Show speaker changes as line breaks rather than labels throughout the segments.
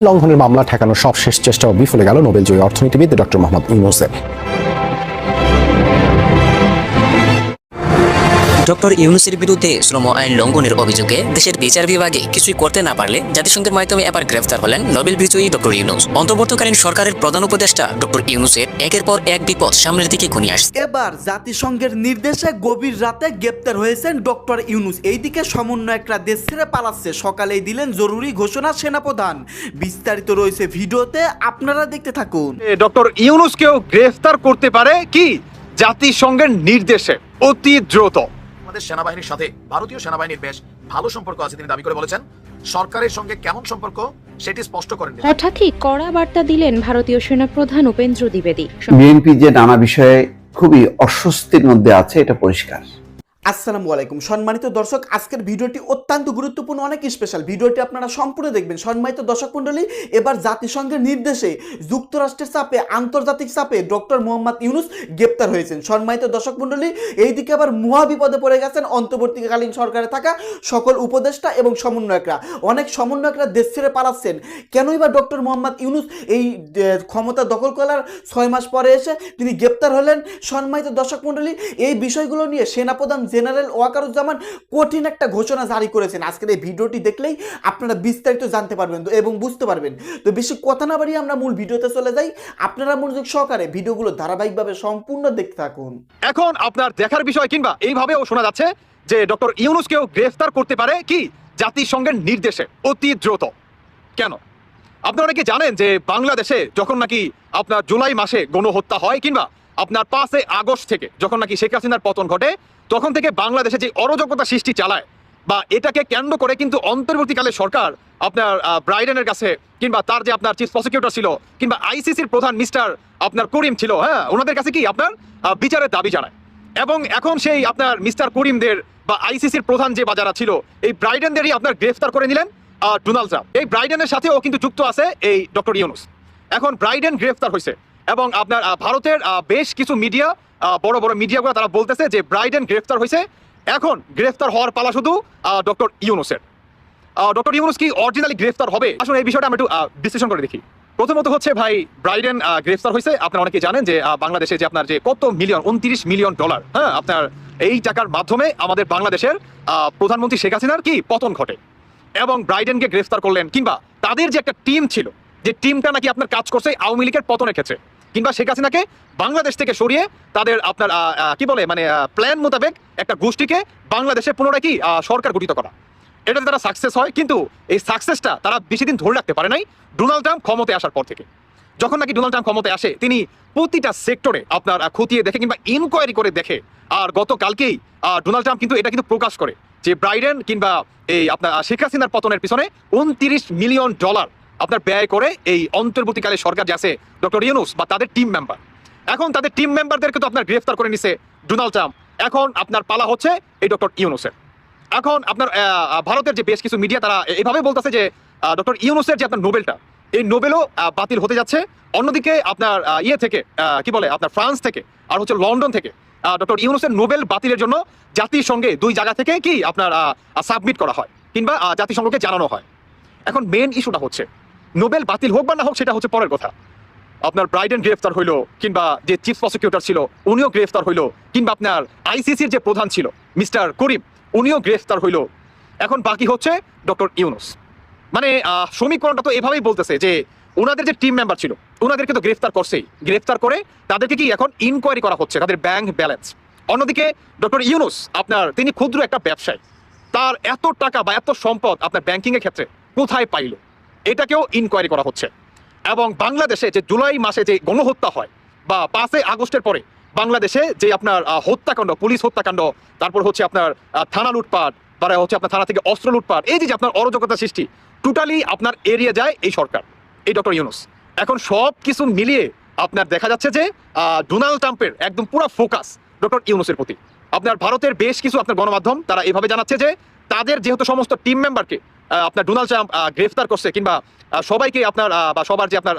লঙ্ঘনের মামলা ঠেকানোর সব শেষ চেষ্টাও বিফলে গেল নোবেল নোবেলজয়ী অর্থনীতিবিদ ডক্টর মোহাম্মদ ইউনুসের
ডক্টর ইউনুসের বিরুদ্ধে শ্রম আইন লঙ্ঘনের অভিযোগে দেশের বিচার বিভাগে কিছুই করতে না পারলে জাতিসংঘের মাধ্যমে এবার গ্রেফতার হলেন নোবেল বিজয়ী ডক্টর ইউনুস। অন্তর্বর্তীকালীন সরকারের প্রধান উপদেষ্টা ডক্টর ইউনুসের একের পর এক বিপদ সামনের দিকে ঘনিয়ে আসছে।
এবার জাতিসংঘের নির্দেশে গভীর রাতে গ্রেপ্তার হয়েছেন ডক্টর ইউনুস। এইদিকে সমন্বয়করা দেশ ছেড়ে পালাচ্ছে। সকালেই দিলেন জরুরি ঘোষণা সেনাপ্রধান। বিস্তারিত রয়েছে ভিডিওতে আপনারা দেখতে থাকুন।
ডক্টর ইউনুসকেও গ্রেফতার করতে পারে কি? জাতিসংঘের নির্দেশে অতি দ্রুত।
আমাদের সেনাবাহিনীর সাথে ভারতীয় সেনাবাহিনীর বেশ ভালো সম্পর্ক আছে তিনি দাবি করে বলেছেন। সরকারের সঙ্গে কেমন সম্পর্ক সেটি স্পষ্ট করেন
হঠাৎই কড়া বার্তা দিলেন ভারতীয় সেনা প্রধান উপেন্দ্র দ্বিবেদী।
বিএনপি যে নানা বিষয়ে খুবই অস্বস্তির মধ্যে আছে এটা পরিষ্কার।
আসসালামু আলাইকুম। সম্মানিত দর্শক, আজকের ভিডিওটি অত্যন্ত গুরুত্বপূর্ণ, অনেক স্পেশাল ভিডিওটি আপনারা সম্পূর্ণ দেখবেন। সম্মানিত দর্শক মণ্ডলী, এবার জাতিসংঘের নির্দেশে, যুক্তরাষ্ট্রের চাপে, আন্তর্জাতিক চাপে ডক্টর মোহাম্মদ ইউনুস গ্রেপ্তার হয়েছেন। সম্মানিত দর্শক মণ্ডলী, এইদিকে আবার মহা বিপদে পড়ে গেছেন অন্তর্বর্তীকালীন সরকারে থাকা সকল উপদেষ্টা এবং সমন্বয়করা। অনেক সমন্বয়করা দেশ ছেড়ে পালাচ্ছেন। কেনই বা ডক্টর মোহাম্মদ ইউনুস এই ক্ষমতা দখল করার ছয় মাস পরে এসে তিনি গ্রেপ্তার হলেন? সম্মানিত দর্শক মণ্ডলী, এই বিষয়গুলো নিয়ে সেনাপ্রধান জেনারেল ওয়াকারুজ্জামান কঠিন একটা ঘোষণা জারি করেছেন। আজকের এই ভিডিওটি দেখলেই আপনারা বিস্তারিত জানতে পারবেন এবং বুঝতে পারবেন। তো বেশি কথা না বাড়িয়ে আমরা মূল ভিডিওতে চলে যাই। আপনারা মনোযোগ সহকারে ভিডিওগুলো ধারাবাহিকভাবে সম্পূর্ণ দেখতে থাকুন।
এখন আপনার দেখার বিষয় কিংবা এইভাবেও শোনা যাচ্ছে যে ডক্টর ইউনুসকেও গ্রেফতার করতে পারে কি জাতিসংঘের নির্দেশে অতি দ্রুত। কেন? আপনারা অনেকে জানেন যে বাংলাদেশে যখন নাকি আপনার জুলাই মাসে গণহত্যা হয় কিংবা আপনার পাঁচে আগস্ট থেকে, যখন নাকি শেখ হাসিনার পতন ঘটে, তখন থেকে বাংলাদেশে যে অরাজকতা সৃষ্টি চালায় বা এটাকে কেন্দ্র করে কিন্তু অন্তর্বর্তীকালে সরকার আপনার ব্রাইডেনের কাছে কিংবা তার যে আপনার চিফ প্রসিকিউটর ছিল কিংবা আইসিসির প্রধান মিস্টার আপনার করিম ছিল হ্যাঁ ওনাদের কাছে কি আপনার বিচারের দাবি জানায়। এবং এখন সেই আপনার মিস্টার করিমদের বা আইসিসির প্রধান যে বাজারা ছিল, এই ব্রাইডেনদেরই আপনার গ্রেফতার করে নিলেন ডোনাল্ড ট্রাম্প। এই ব্রাইডেনের সাথেও কিন্তু যুক্ত আছে এই ডক্টর ইউনুস। এখন ব্রাইডেন গ্রেফতার হয়েছে। এবং আপনার ভারতের বেশ কিছু মিডিয়া বড় বড় মিডিয়াগুলো তারা বলতেছে যে ব্রাইডেন গ্রেফতার হয়েছে। এখন গ্রেফতার হওয়ার পালা শুধু ডক্টর ইউনুসের ডক্টর ইউনুস কি অরিজিনালি গ্রেফতার হবে? আসলে এই বিষয়টা আমি একটু বিশ্লেষণ করে দেখি। প্রথমত হচ্ছে ভাই ব্রাইডেন গ্রেফতার হয়েছে। আপনারা অনেকে জানেন যে বাংলাদেশে যে আপনার যে কত মিলিয়ন উনত্রিশ মিলিয়ন ডলার হ্যাঁ আপনার এই টাকার মাধ্যমে আমাদের বাংলাদেশের প্রধানমন্ত্রী শেখ হাসিনার কি পতন ঘটে। এবং ব্রাইডেনকে গ্রেফতার করলেন, কিংবা তাদের যে একটা টিম ছিল, যে টিমটা নাকি আপনার কাজ করছে, আওয়ামী লীগের পতনের ক্ষেত্রে। কিংবা শেখ হাসিনাকে বাংলাদেশ থেকে সরিয়ে তাদের আপনার কি বলে মানে প্ল্যান মোতাবেক একটা গোষ্ঠীকে বাংলাদেশে পুনরায় কি সরকার গঠিত করা। এটাতে তারা সাকসেস হয়, কিন্তু এই সাকসেসটা তারা বেশি দিন ধরে রাখতে পারে নাই ডোনাল্ড ট্রাম্প ক্ষমতায় আসার পর থেকে। যখন নাকি ডোনাল্ড ট্রাম্প ক্ষমতায় আসে, তিনি প্রতিটা সেক্টরে আপনার খতিয়ে দেখে কিংবা ইনকোয়ারি করে দেখে, আর গতকালকেই ডোনাল্ড ট্রাম্প কিন্তু এটা কিন্তু প্রকাশ করে যে ব্রাইডেন কিংবা এই আপনার শেখ হাসিনার পতনের পিছনে উনত্রিশ মিলিয়ন ডলার আপনার ব্যয় করে এই অন্তর্বর্তীকালে সরকার যে আছে, ডক্টর ইউনুস বা তাদের টিম মেম্বার এখন তাদের টিম মেম্বারদেরকে তো আপনার গ্রেফতার করে নিছে ডোনাল্ড ট্রাম্প। এখন আপনার পালা হচ্ছে এই ডক্টর ইউনুসের। এখন আপনার ভারতের যে বেশ কিছু মিডিয়া তারা এইভাবে বলতেছে যে ডক্টর ইউনুসের যে আপনার নোবেলটা, এই নোবেলও বাতিল হতে যাচ্ছে। অন্যদিকে আপনার ইয়ে থেকে কি বলে, আপনার ফ্রান্স থেকে আর হচ্ছে লন্ডন থেকে ডক্টর ইউনুসের নোবেল বাতিলের জন্য জাতিসংঘে দুই জায়গা থেকে কি আপনার সাবমিট করা হয় কিংবা জাতিসংঘকে জানানো হয়। এখন মেন ইস্যুটা হচ্ছে নোবেল বাতিল হোক বা না হোক, সেটা হচ্ছে পরের কথা। আপনার ব্রাইডেন গ্রেফতার হইল, কিংবা যে চিফ প্রসিকিউটর ছিল, উনিও গ্রেফতার হইল, কিংবা আপনার আইসিসির যে প্রধান ছিল, মিস্টার করিম, উনিও গ্রেফতার হইল। এখন বাকি হচ্ছে ডক্টর ইউনুস। মানে সমীকরণটা তো এভাবেই বলতেছে যে ওনাদের যে টিম মেম্বার ছিল ওনাদেরকে তো গ্রেফতার করছেই। গ্রেফতার করে তাদেরকে কি এখন ইনকোয়ারি করা হচ্ছে, তাদের ব্যাংক ব্যালেন্স অন্যদিকে, ডক্টর ইউনুস, আপনার, তিনি ক্ষুদ্র একটা ব্যবসায়ী। তার এত টাকা বা এত সম্পদ আপনার ব্যাংকিংয়ের ক্ষেত্রে কোথায় পাইল? এটাকেও ইনকোয়ারি করা হচ্ছে। এবং বাংলাদেশে যে জুলাই মাসে যে গণহত্যা হয়, বা পাঁচই আগস্টের পরে বাংলাদেশে যে আপনার হত্যাকাণ্ড, পুলিশ হত্যাকাণ্ড, তারপর হচ্ছে আপনার থানা লুটপাট, বা হচ্ছে আপনার থানা থেকে অস্ত্র লুটপাট, এই যে আপনার অরাজকতা সৃষ্টি টোটালি আপনার এরিয়া যায় এই সরকার, এই ডক্টর ইউনুস। এখন সব কিছু মিলিয়ে আপনার দেখা যাচ্ছে যে ডোনাল্ড ট্রাম্পের একদম পুরো ফোকাস ডক্টর ইউনুসের প্রতি। আপনার ভারতের বেশ কিছু আপনার গণমাধ্যম, তারা এভাবে জানাচ্ছে যে, তাদের যেহেতু সমস্ত টিম মেম্বারকে আপনার ডোনাল্ড ট্রাম্প গ্রেফতার করছে কিংবা সবাইকে আপনার বা সবার যে আপনার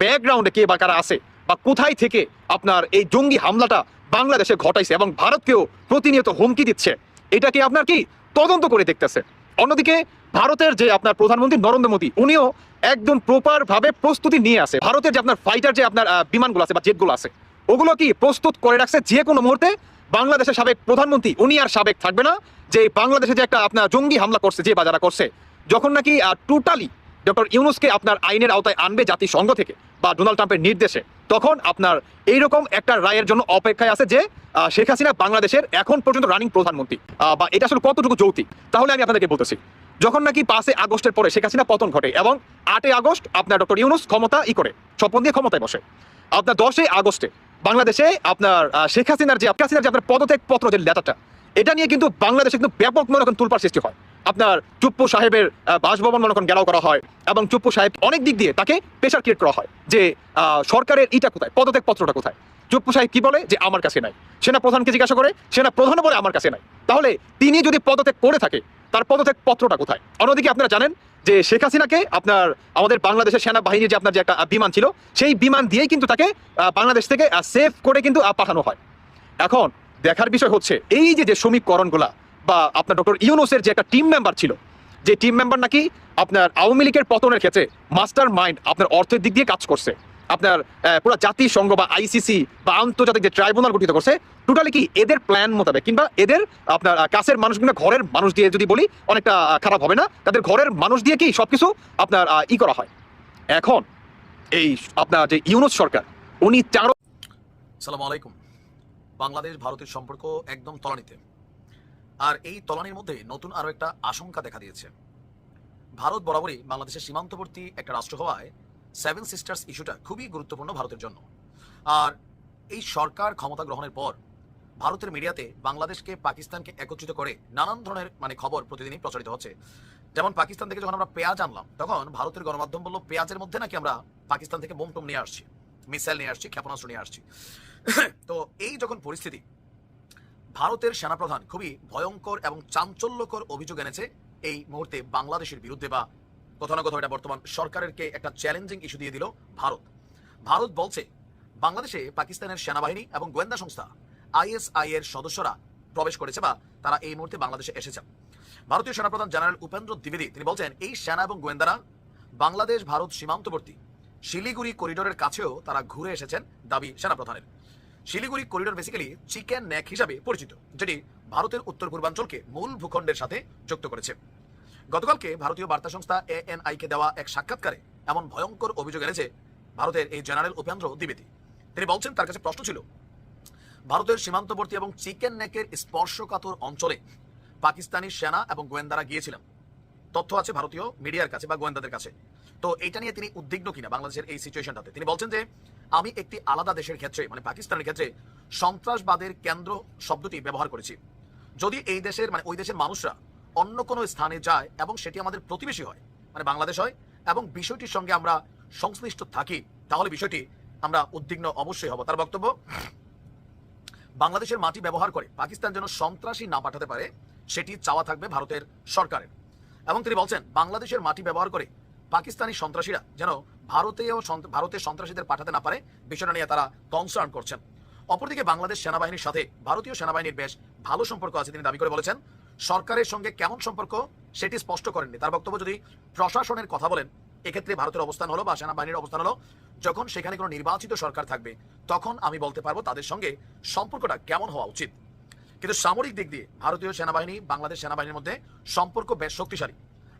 ব্যাকগ্রাউন্ডে কে বা কারা আছে বা কোথায় থেকে আপনার এই জঙ্গি হামলাটা বাংলাদেশে ঘটাইছে এবং ভারতকেও প্রতিনিয়ত হুমকি দিচ্ছে এটাকে আপনার কি তদন্ত করে দেখতেছে? অন্যদিকে, ভারতের যে আপনার প্রধানমন্ত্রী নরেন্দ্র মোদী, উনিও একদম প্রপার ভাবে প্রস্তুতি নিয়ে আসে ভারতের যে আপনার ফাইটার যে আপনার বিমানগুলো আছে বা জেটগুলো আছে, ওগুলো কি প্রস্তুত করে রাখছে যে কোনো মুহূর্তে? বাংলাদেশের সাবেক প্রধানমন্ত্রী, উনি আর সাবেক থাকবে না, যে বাংলাদেশে যে একটা আপনার জঙ্গি হামলা করছে, যে বাজারা করছে যখন নাকি টোটালি ডক্টর ইউনুসকে আপনার আইনের আওতায় আনবে জাতিসংঘ থেকে বা ডোনাল্ড ট্রাম্পের নির্দেশে, তখন আপনার এইরকম একটা রায়ের জন্য অপেক্ষায় আছে যে শেখ হাসিনা বাংলাদেশের এখন পর্যন্ত রানিং প্রধানমন্ত্রী। বা এটা আসলে কতটুকু যৌক্তিক? তাহলে আমি আপনাদেরকে বলতেছি, যখন নাকি পাঁচে আগস্টের পরে শেখ হাসিনা পতন ঘটে এবং আটই আগস্ট আপনার ডক্টর ইউনুস ক্ষমতা ই করে, স্বপন দিয়ে ক্ষমতায় বসে, আপনার দশই আগস্টে বাংলাদেশে আপনার শেখ হাসিনার যে হাসিনার যে আপনার পদত্যাগ পত্র যে লেটারটা, এটা নিয়ে কিন্তু বাংলাদেশে কিন্তু ব্যাপক মনে করেন তুলপার সৃষ্টি হয়। আপনার চুপ্পু সাহেবের বাসভবন মনে করেন গেরাও করা হয় এবং চুপ্পু সাহেব অনেক দিক দিয়ে তাকে প্রেশার ক্রিয়েট করা হয় যে সরকারের ইটা কোথায় পদত্যাগ পত্রটা কোথায়। চুপ্পু সাহেব কি বলে যে, আমার কাছে নাই। সেনা প্রধানকে জিজ্ঞাসা করে সেনা প্রধান বলে আমার কাছে নাই। তাহলে তিনি যদি পদত্যাগ করে থাকে, তার পদত্যাগ পত্রটা কোথায়? অন্যদিকে আপনারা জানেন যে, শেখ হাসিনাকে আপনার, আমাদের বাংলাদেশের সেনাবাহিনীর যে আপনার যে একটা বিমান ছিল, সেই বিমান দিয়েই কিন্তু তাকে বাংলাদেশ থেকে সেফ করে কিন্তু পাঠানো হয়। এখন দেখার বিষয় হচ্ছে, এই যে যে শ্রমিককরণগুলা বা আপনার ডক্টর ইউনুসের যে একটা টিম মেম্বার ছিল, যে টিম মেম্বার নাকি আপনার আওয়ামী লীগের পতনের ক্ষেত্রে মাস্টার মাইন্ড আপনার অর্থের দিক দিয়ে কাজ করছে। আপনার পুরো জাতিসংঘ বা আইসিসি বা আন্তর্জাতিক যে ট্রাইব্যুনাল গঠিত করছে টোটালি কি এদের প্ল্যান মোতাবেক কিংবা এদের আপনার কাছের মানুষগুলো ঘরের মানুষ দিয়ে যদি বলি, অনেকটা খারাপ হবে না? তাদের ঘরের মানুষ দিয়ে কি সবকিছু আপনার ই করা হয়? এখন এই আপনার যে ইউনুস সরকার, উনি চারো
সালাম আলাইকুম। বাংলাদেশ ভারতের সম্পর্ক একদম তলানিতে। আর এই তলানির মধ্যে নতুন আরও একটা আশঙ্কা দেখা দিয়েছে। ভারত বরাবরই বাংলাদেশের সীমান্তবর্তী একটা রাষ্ট্র হওয়ায় সেভেন সিস্টার্স ইস্যুটা খুবই গুরুত্বপূর্ণ ভারতের জন্য। আর এই সরকার ক্ষমতা গ্রহণের পর ভারতের মিডিয়াতে বাংলাদেশকে পাকিস্তানকে একত্রিত করে নানান ধরনের মানে খবর প্রতিদিনই প্রচারিত হচ্ছে। যেমন পাকিস্তান থেকে যখন আমরা পেঁয়াজ আনলাম, তখন ভারতের গণমাধ্যম বলল, পেঁয়াজের মধ্যে নাকি আমরা পাকিস্তান থেকে বোম টোম নিয়ে আসছি, মিসাইল নিয়ে আসছি, ক্ষেপণাস্ত্র নিয়ে আসছি। তো এই যখন পরিস্থিতি ভারতের সেনাপ্রধান খুবই ভয়ঙ্কর এবং চাঞ্চল্যকর অভিযোগ এনেছে এই মুহূর্তে বাংলাদেশের বিরুদ্ধে বা কোথাও না কোথাও এটা বর্তমান সরকারেরকে একটা চ্যালেঞ্জিং ইস্যু দিয়ে দিল ভারত। ভারত বলছে, বাংলাদেশে পাকিস্তানের সেনাবাহিনী এবং গোয়েন্দা সংস্থা আইএসআই এর সদস্যরা প্রবেশ করেছে বা তারা এই মুহূর্তে বাংলাদেশে এসেছেন ভারতীয় সেনাপ্রধান জেনারেল উপেন্দ্র দ্বিবেদী তিনি বলছেন, এই সেনা এবং গোয়েন্দারা বাংলাদেশ ভারত সীমান্তবর্তী শিলিগুড়ি করিডোরের কাছেও তারা ঘুরে এসেছেন দাবি সেনাপ্রধানের। Siliguri corridor basically chicken neck হিসাবে পরিচিত, যেটি ভারতের উত্তর পূর্বাঞ্চলকে মূল ভূখণ্ডের সাথে যুক্ত করেছে। গতকালকে ভারতীয় বার্তা সংস্থা এএনআই কে দেওয়া এক সাক্ষাৎকারে এমন ভয়ঙ্কর অভিযোগ এনেছে ভারতের এই জেনারেল উপেন্দ্র দ্বিবেদী। তিনি বলছেন, তার কাছে প্রশ্ন ছিল, ভারতের সীমান্তবর্তী এবং চিকেন নেকের স্পর্শকাতর অঞ্চলে পাকিস্তানি সেনা এবং গোয়েন্দারা গিয়েছিলেন। তথ্য আছে ভারতীয় মিডিয়ার কাছে বা গোয়েন্দাদের কাছে। তো এটা নিয়ে তিনি উদ্বিগ্ন কিনা বাংলাদেশের এই সিচুয়েশনটাতে তিনি বলছেন যে, আমি একটি আলাদা দেশের ক্ষেত্রে মানে পাকিস্তানের ক্ষেত্রে সন্ত্রাসবাদের কেন্দ্র শব্দটি ব্যবহার করেছি। যদি এই দেশের মানে ওই দেশের মানুষরা অন্য কোনো স্থানে যায় এবং সেটি আমাদের প্রতিবেশী হয় মানে বাংলাদেশ হয়, এবং বিষয়টির সঙ্গে আমরা সংশ্লিষ্ট থাকি, তাহলে বিষয়টি আমরা উদ্বিগ্ন অবশ্যই হব। তার বক্তব্য, বাংলাদেশের মাটি ব্যবহার করে পাকিস্তান যেন সন্ত্রাসী না পাঠাতে পারে, সেটি চাওয়া থাকবে ভারতের সরকারের। এবং তিনি বলছেন, বাংলাদেশের মাটি ব্যবহার করে পাকিস্তানি সন্ত্রাসীরা যেন ভারতীয় ভারতের সন্ত্রাসীদের পাঠাতে না পারে, বিষয়টা নিয়ে তারা কনসার্ন করছেন। অপরদিকে বাংলাদেশ সেনাবাহিনীর সাথে ভারতীয় সেনাবাহিনীর বেশ ভালো সম্পর্ক আছে তিনি দাবি করে বলেছেন, সরকারের সঙ্গে কেমন সম্পর্ক সেটি স্পষ্ট করেননি। তার বক্তব্য যদি প্রশাসনের কথা বলেন, এক্ষেত্রে ভারতের অবস্থান হলো বা সেনাবাহিনীর অবস্থান হলো, যখন সেখানে কোনো নির্বাচিত সরকার থাকবে, তখন আমি বলতে পারব তাদের সঙ্গে সম্পর্কটা কেমন হওয়া উচিত। কিন্তু সামরিক দিক দিয়ে ভারতীয় সেনাবাহিনী, বাংলাদেশ সেনাবাহিনীর মধ্যে সম্পর্ক বেশ শক্তিশালী।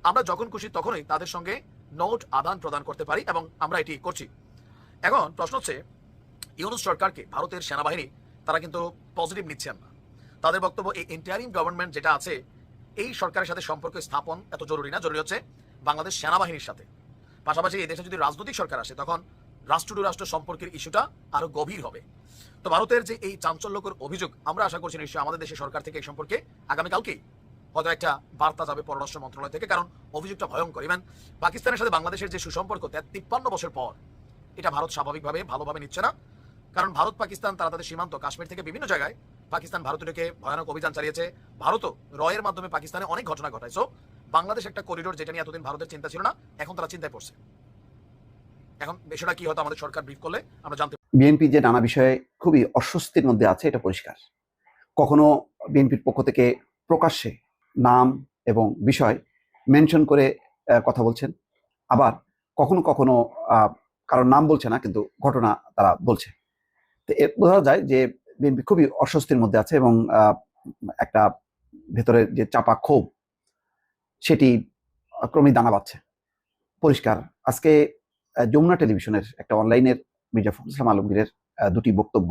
আমরা যখন খুশি তখনই তাদের সঙ্গে নোট আদান প্রদান করতে পারি এবং আমরা এটি করছি। এখন প্রশ্ন হচ্ছে, ইউনুস সরকারকে ভারতের সেনাবাহিনী, তারা কিন্তু পজিটিভ নিচ্ছেন না। তাদের বক্তব্য, এই ইন্টারিম গভর্নমেন্ট যেটা আছে, এই সরকারের সাথে সম্পর্ক স্থাপন এত জরুরি না। জরুরি হচ্ছে বাংলাদেশ সেনাবাহিনীর সাথে। পাশাপাশি এই দেশে যদি রাজনৈতিক সরকার আসে, তখন রাষ্ট্র টু রাষ্ট্র সম্পর্কের ইস্যুটা আরও গভীর হবে। তো ভারতের যে এই চাঞ্চল্যকর অভিযোগ, আমরা আশা করছি নিশ্চয়ই আমাদের দেশের সরকার থেকে এই সম্পর্কে আগামীকালকেই হয়তো একটা বার্তা যাবে পররাষ্ট্র মন্ত্রণালয় থেকে, কারণ অভিযোগটা ভয়ঙ্কর। ইভেন পাকিস্তানের সাথে বাংলাদেশের যে সুসম্পর্ক তিপ্পান্ন বছর পর, এটা ভারত স্বাভাবিকভাবে ভালোভাবে নিচ্ছে না। কারণ ভারত, পাকিস্তান, তারা তাদের সীমান্ত, কাশ্মীর থেকে বিভিন্ন জায়গায় পাকিস্তান ভারত ভারতীয়কে ভয়ানক অভিযান চালিয়েছে। ভারতও রয়ের মাধ্যমে পাকিস্তানে অনেক ঘটনা ঘটায়। সো বাংলাদেশ একটা করিডোর যেটা নিয়ে এতদিন ভারতের চিন্তা ছিল না, এখন তারা চিন্তায় পড়ছে। এখন বিষয়টা কি হতো? আমাদের সরকার ব্রিফ করলে আমরা জানতে
বিএনপি যে নানা বিষয়ে খুবই অস্বস্তির মধ্যে আছে, এটা পরিষ্কার। কখনো বিএনপির পক্ষ থেকে প্রকাশ্যে নাম এবং বিষয় মেনশন করে কথা বলছেন। আবার কখনো কখনো কারোর নাম বলছে না, কিন্তু ঘটনা তারা বলছে। তো এ বোঝা যায় যে বিএনপি খুবই অস্বস্তির মধ্যে আছে এবং একটা ভেতরে যে চাপা ক্ষোভ, সেটি ক্রমেই দানা বাচ্ছে পরিষ্কার। আজকে যমুনা টেলিভিশনের একটা অনলাইনের মির্জা ফখরুল ইসলাম আলমগীরের দুটি বক্তব্য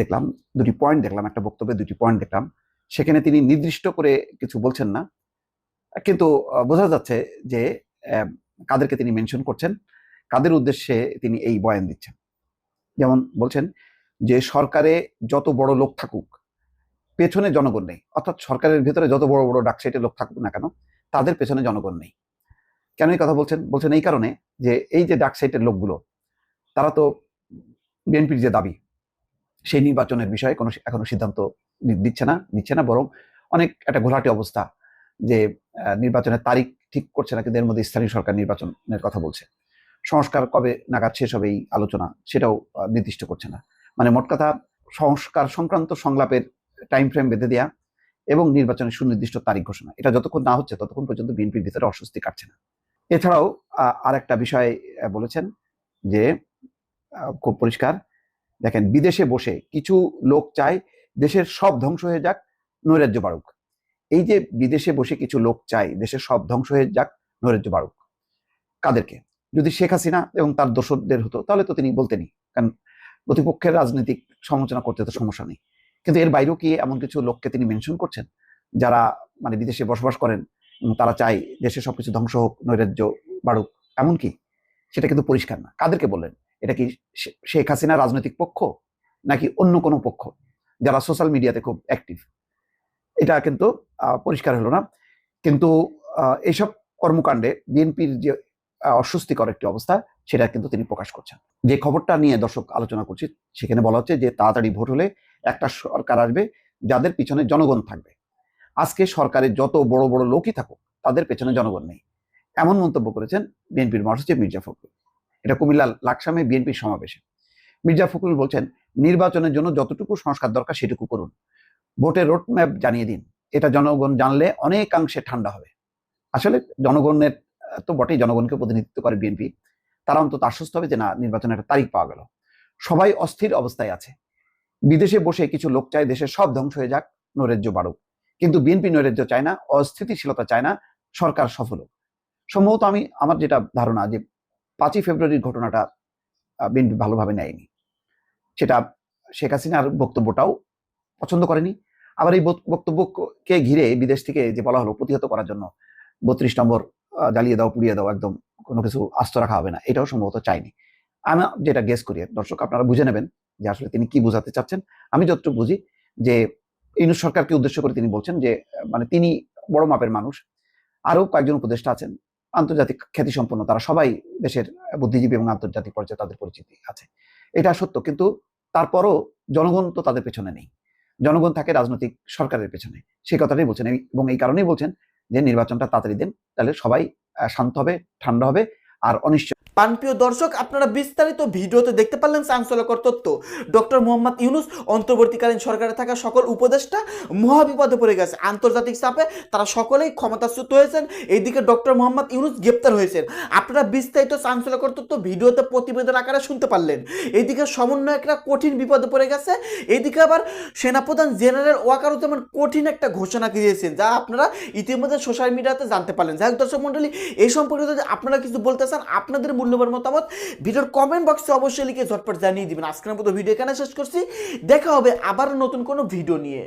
দেখলাম, দুটি পয়েন্ট দেখলাম, একটা বক্তব্যে দুটি পয়েন্ট দেখলাম। সেখানে তিনি নির্দিষ্ট করে কিছু বলছেন না। কিন্তু বোঝা যাচ্ছে যে কাদেরকে তিনি মেনশন করছেন, কাদের উদ্দেশ্যে তিনি এই বয়ান দিচ্ছেন। যেমন বলছেন যে, সরকারে যত বড় লোক থাকুক, পেছনে জনগণ নেই। অর্থাৎ সরকারের ভেতরে যত বড় বড় ডাকসাইটে লোক থাকুক না কেন, তাদের পেছনে জনগণ নেই। কেন এই কথা বলছেন? বলছেন এই কারণে যে এই যে ডাকসাইটের লোকগুলো, তারা তো বিএনপির যে দাবি, সেই নির্বাচনের বিষয়ে কোনো এখনও সিদ্ধান্ত দিচ্ছে না, নিচ্ছে না, বরং অনেক একটা ঘোলাটে অবস্থা যে নির্বাচনের তারিখ ঠিক করছে না, কিন্তু এর মধ্যে স্থানীয় সরকার নির্বাচনের কথা বলছে। সংস্কার কবে নাগাদ শেষ হবে এই আলোচনা সেটাও নির্দিষ্ট করছে না। মানে মোট কথা, সংস্কার সংক্রান্ত সংলাপের টাইম ফ্রেম বেঁধে দেয়া এবং নির্বাচনের সুনির্দিষ্ট তারিখ ঘোষণা, এটা যতক্ষণ না হচ্ছে ততক্ষণ পর্যন্ত বিএনপির ভিতরে অস্বস্তি কাটছে না। এছাড়াও আর একটা বিষয় বলেছেন যে খুব পরিষ্কার। দেখেন, বিদেশে বসে কিছু লোক চায় দেশের সব ধ্বংস হয়ে যাক, নৈরাজ্য বাড়ুক। এই যে বিদেশে বসে কিছু লোক চায় দেশের সব ধ্বংস হয়ে যাক, নৈরাজ্য বাড়ুক, কাদেরকে? যদি শেখ হাসিনা এবং তার দোসরদের হতো, তাহলে তো তিনি বলতেনই, কারণ প্রতিপক্ষের রাজনৈতিক সমালোচনা করতে তো সমস্যা নেই। কিন্তু এর বাইরেও কি এমন কিছু লোককে তিনি মেনশন করছেন? যারা মানে বিদেশে বসবাস করেন তারা চায় দেশে সবকিছু ধ্বংস হোক নৈরাজ্য বাড়ুক। এমনকি সেটা কিন্তু পরিষ্কার না। কাদেরকে বললেন? এটা কি শেখ হাসিনা রাজনৈতিক পক্ষ নাকি অন্য কোনো পক্ষ যারা সোশ্যাল মিডিয়াতে খুব অ্যাক্টিভ? এটা কিন্তু পরিষ্কার হলো না। কিন্তু এইসব কর্মকাণ্ডে বিএনপির যে অস্বস্তিকর একটি অবস্থা সেটা কিন্তু তিনি প্রকাশ করছেন। যে খবরটা নিয়ে দর্শক আলোচনা করছি সেখানে বলা হচ্ছে যে তাড়াতাড়ি ভোট হলে একটা সরকার আসবে যাদের পিছনে জনগণ থাকবে। আজকে সরকারের যত বড় বড় লোকই থাকুক, তাদের পেছনে জনগণ নেই। এমন মন্তব্য করেছেন বিএনপির মহাসচিব মির্জা ফখরুল। এটা কুমিল্লা লাকসামে বিএনপির সমাবেশে। মির্জা ফখরুল বলছেন, নির্বাচনের জন্য যতটুকু সংস্কার দরকার সেটুকু করুন। ভোটের রোড ম্যাপ জানিয়ে দিন। এটা জনগণ জানলে অনেকাংশে ঠান্ডা হবে। আসলে জনগণের, তো বটেই জনগণকে প্রতিনিধিত্ব করে বিএনপি। তারা অন্তত আশ্বস্ত হবে যে না নির্বাচনের একটা তারিখ পাওয়া গেল। সবাই অস্থির অবস্থায় আছে। বিদেশে বসে কিছু লোক চায়, দেশের সব ধ্বংস হয়ে যাক। নৈরাজ্য বাড়ুক কিন্তু বিএনপি নৈরাজ্য চায় না, অস্থিতিশীলতা চায় না, সরকার সফল হোক। সম্ভবত আমি আমার যেটা ধারণা যে পাঁচই ফেব্রুয়ারির ঘটনাটা বিএনপি ভালোভাবে নেয়নি। সেটা শেখ হাসিনার বক্তব্যটাও পছন্দ করেনি। আবার এই বক- বক্তব্যকে ঘিরে বিদেশ থেকে যে বলা হলো প্রতিহত করার জন্য বত্রিশ নম্বর জ্বালিয়ে দাও, পুড়িয়ে দাও, একদম কোনো কিছু আস্ত রাখা হবে না, এটাও সম্ভবত চাইনি আমি যেটা গেস করি, দর্শক আপনারা বুঝে নেবেন যে আসলে তিনি কি বোঝাতে চাচ্ছেন। আমি যতটুকু বুঝি যে ইউনুস সরকারকে উদ্দেশ্য করে তিনি বলছেন যে মানে তিনি বড় মাপের মানুষ। আরও কয়েকজন উপদেষ্টা আছেন। আন্তর্জাতিক খ্যাতিসম্পন্ন, তারা সবাই দেশের বুদ্ধিজীবী এবং আন্তর্জাতিক পর্যায়ে তাদের পরিচিতি আছে। এটা সত্য, কিন্তু তারপরও জনগণ তো তাদের পেছনে নেই। জনগণ থাকে রাজনৈতিক সরকারের পেছনে। সেই কথাটাই বলছেন এবং এই কারণেই বলছেন যে, নির্বাচনটা তাড়াতাড়ি দেন, তাহলে সবাই শান্ত হবে, ঠান্ডা হবে, আর অনিশ্চয়
পানপ্রিয় দর্শক, আপনারা বিস্তারিত ভিডিওতে দেখতে পারলেন চাঞ্চল্যকর তথ্য। ডক্টর মোহাম্মদ ইউনুস অন্তর্বর্তীকালীন সরকারে থাকা সকল উপদেষ্টা মহাবিপদে পড়ে গেছে। আন্তর্জাতিক চাপে তারা সকলেই ক্ষমতাচ্যুত হয়েছেন। এইদিকে ডক্টর মোহাম্মদ ইউনুস গ্রেপ্তার হয়েছেন। আপনারা বিস্তারিত চাঞ্চল্যকর তথ্য ভিডিওতে প্রতিবেদন আকারে শুনতে পারলেন। এইদিকে সমন্বয়করা কঠিন বিপদে পড়ে গেছে। এইদিকে আবার সেনাপ্রধান জেনারেল ওয়াকারুজ্জামান কঠিন একটা ঘোষণা দিয়েছেন, যা আপনারা ইতিমধ্যে সোশ্যাল মিডিয়াতে জানতে পারলেন। যাই হোক দর্শক মন্ডলী এই সম্পর্কে যদি আপনারা কিছু বলতে চান, আপনাদের মূল্যবান মতামত। ভিডিওর কমেন্ট বক্সে অবশ্যই লিখে ঝটপট জানিয়ে দিবেন। আজকের মতো ভিডিও এখানে শেষ করছি। দেখা হবে আবার নতুন কোনো ভিডিও নিয়ে।